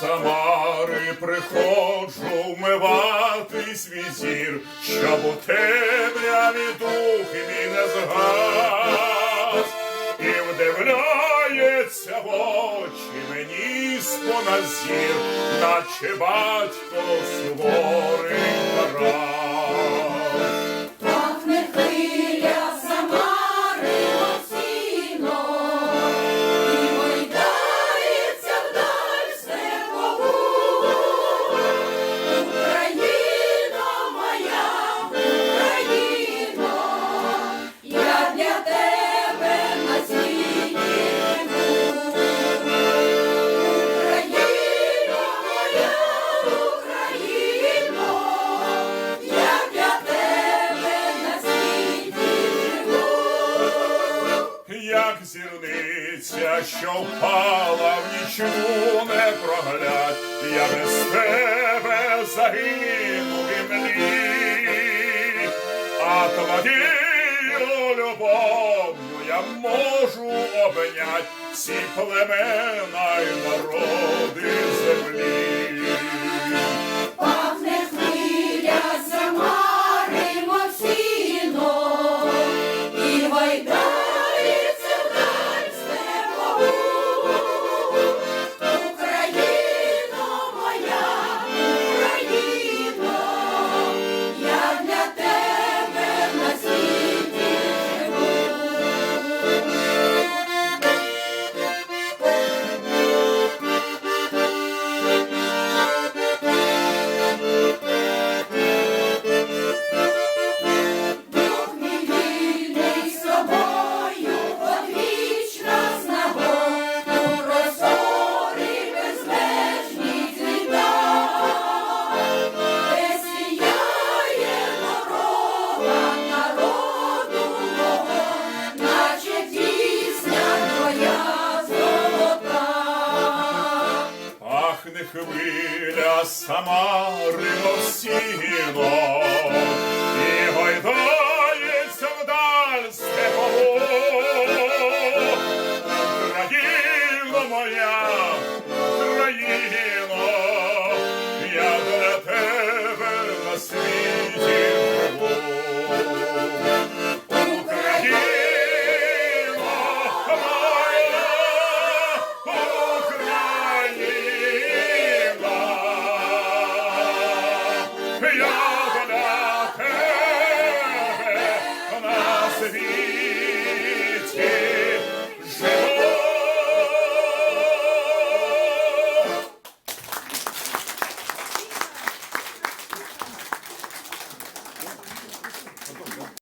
Самари приходжу вмиватись візір, щоб у темряві дух мій не згас, і вдивляється в очі мені з зір, наче батько суворий. Зірниця, що впала в нічну непроглядь, я без тебе загину в імлі, а твою любов'ю я можу обнять всі племена й народи Пахне сама ринув осіно, і гойдається Yavana.